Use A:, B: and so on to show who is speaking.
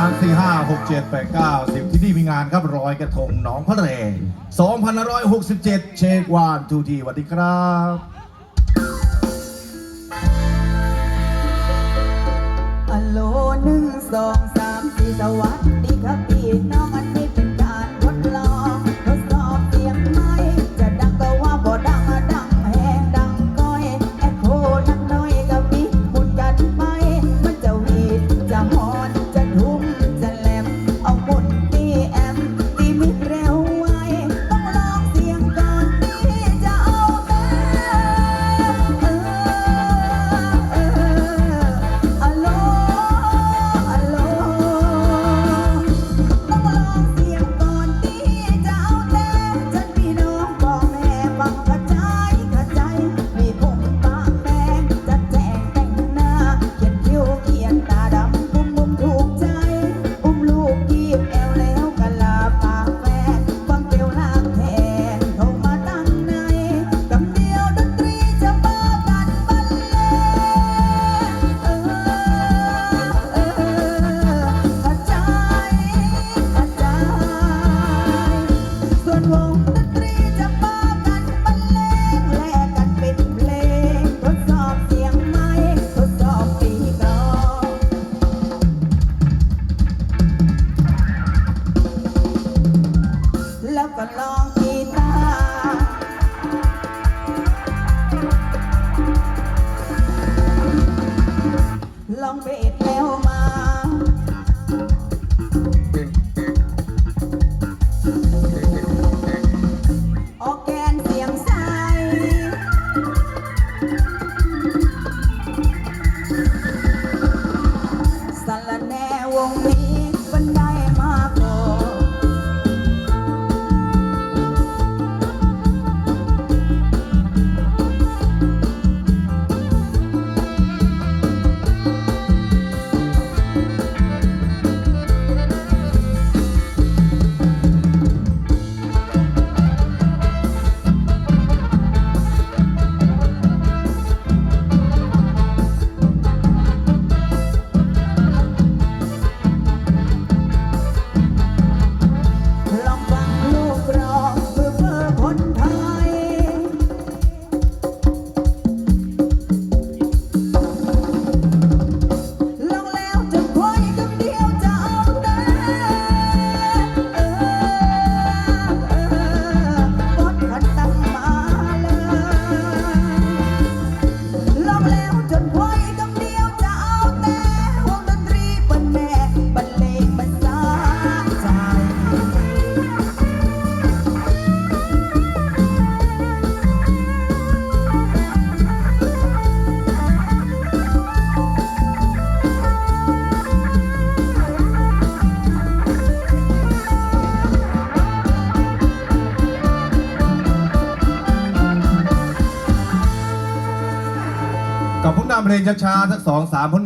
A: ามสี่ห้าหกเจ็ดแปดเก้าสิบ
B: ที่นี่มีงานครับรอยกระทงหนองพระเลสองพันร้อยหกสิบเจ็ดเชกวานทูทีสวัสดีครับอัโหลหนึ่งสองสามสี่สวัสดีครับพี่น้อง wrong man. chân าม
A: เพลงช้าๆสักสองสามผล